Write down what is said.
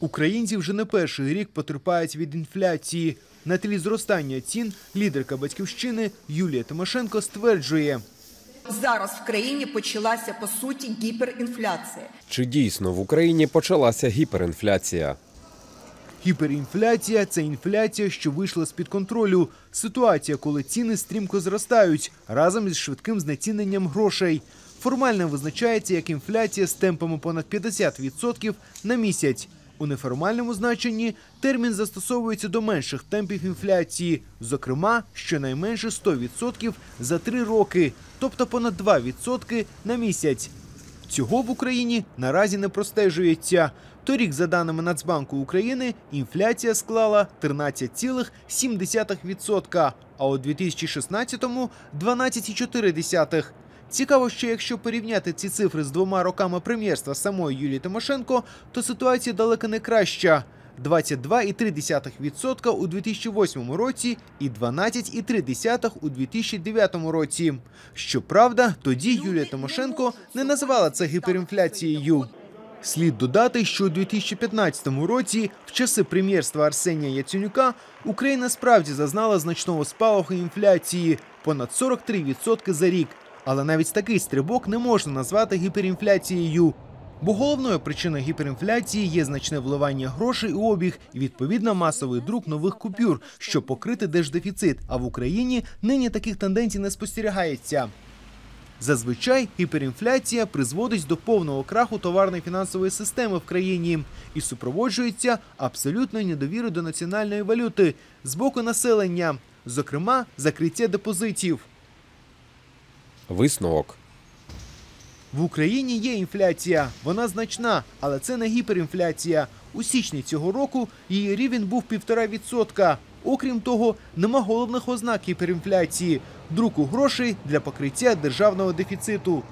Українці вже не перший рік потерпають від інфляції. На тлі зростання цін лідерка батьківщини Юлія Тимошенко стверджує, Зараз в країні почалася по суті гіперінфляція. Чи дійсно в Україні почалася гіперінфляція? гіперінфляція це інфляція, що вийшла з-під контролю. Ситуація, коли ціни стрімко зростають разом із швидким знеціненням грошей. Формально визначається як інфляція з темпами понад 50% на місяць. У неформальному значенні термін застосовується до менших темпів інфляції, зокрема, щонайменше 100% за три роки, тобто понад 2% на місяць. Цього в Україні наразі не простежується. Торік, за даними Нацбанку України, інфляція склала 13,7%, а у 2016-му – 12,4%. Цікаво, що якщо порівняти ці цифри з двома роками прем'єрства самої Юлії Тимошенко, то ситуація далеко не краща. 22,3% у 2008 році і 12,3% у 2009 році. Щоправда, тоді Юлія Тимошенко не називала це гіперінфляцією. Слід додати, що у 2015 році, в часи прем'єрства Арсенія Яценюка, Україна справді зазнала значного спалаху інфляції понад 43% за рік. Але навіть такий стрибок не можна назвати гіперінфляцією. Бо головною причиною гіперінфляції є значне вливання грошей у обіг і відповідно масовий друк нових купюр, щоб покрити держдефіцит. А в Україні нині таких тенденцій не спостерігається. Зазвичай гіперінфляція призводить до повного краху товарної фінансової системи в країні і супроводжується абсолютною недовірою до національної валюти з боку населення, зокрема закриття депозитів. Висновок. В Україні є інфляція, вона значна, але це не гіперінфляція. У січні цього року її рівень був півтора відсотка. Окрім того, нема головних ознак гіперінфляції – друку грошей для покриття державного дефіциту.